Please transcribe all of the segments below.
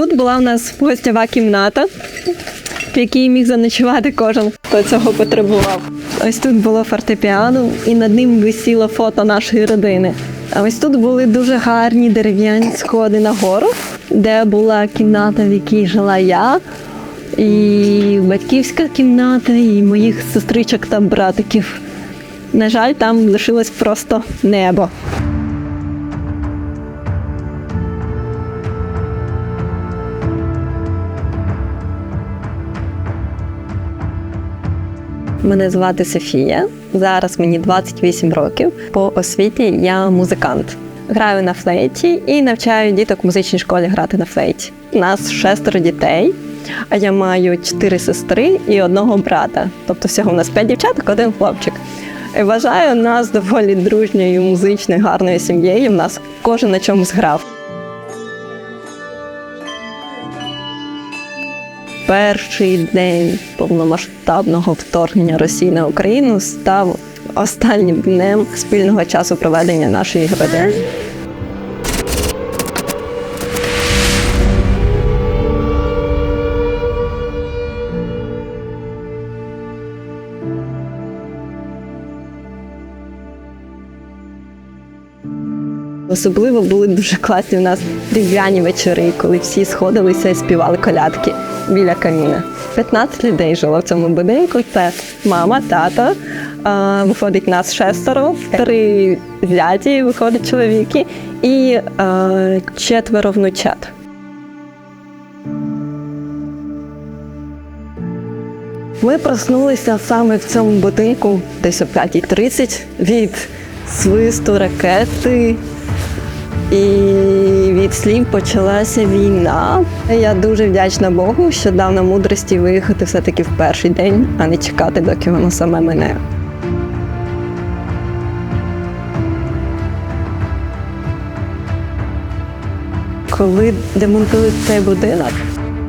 Тут була в нас гостєва кімната, в якій міг заночувати кожен, хто цього потребував. Ось тут було фортепіано, і над ним висіло фото нашої родини. А ось тут були дуже гарні дерев'яні сходи нагору, де була кімната, в якій жила я, і батьківська кімната, і моїх сестричок та братиків. На жаль, там лишилось просто небо. Мене звати Софія. Зараз мені 28 років. По освіті я музикант. Граю на флейті і навчаю діток в музичній школі грати на флейті. У нас шестеро дітей, а я маю чотири сестри і одного брата. Тобто всього у нас п'ять дівчаток, один хлопчик. І Вважаю нас доволі дружньою, музичною, гарною сім'єю. У нас кожен на чомусь грав. Перший день повномасштабного вторгнення Росії на Україну став останнім днем спільного часу проведення нашої ГБД. Особливо були дуже класні у нас різдвяні вечори, коли всі сходилися і співали колядки біля каміна. 15 людей жило в цьому будинку. Це мама, тато. Виходить нас шестеро, три зяті, виходить чоловіки, і четверо внучат. Ми проснулися саме в цьому будинку десь о 5.30 від свисту ракети. І від слів почалася війна. Я дуже вдячна Богу, що дав нам мудрості виїхати все-таки в перший день, а не чекати, доки воно саме мене. Коли демонтують цей будинок,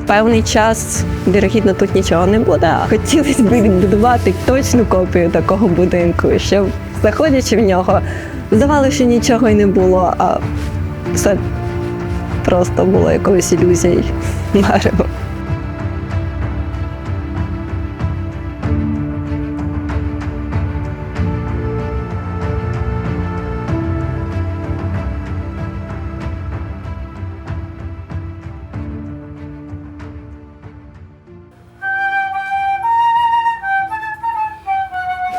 певний час, вірогідно, тут нічого не буде. Хотілося б відбудувати точну копію такого будинку, щоб заходячи в нього, здавалося, що нічого й не було, а все просто було якоюсь ілюзією. Марево.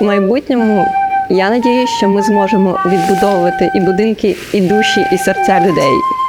В майбутньому я надіюсь, що ми зможемо відбудовувати і будинки, і душі, і серця людей.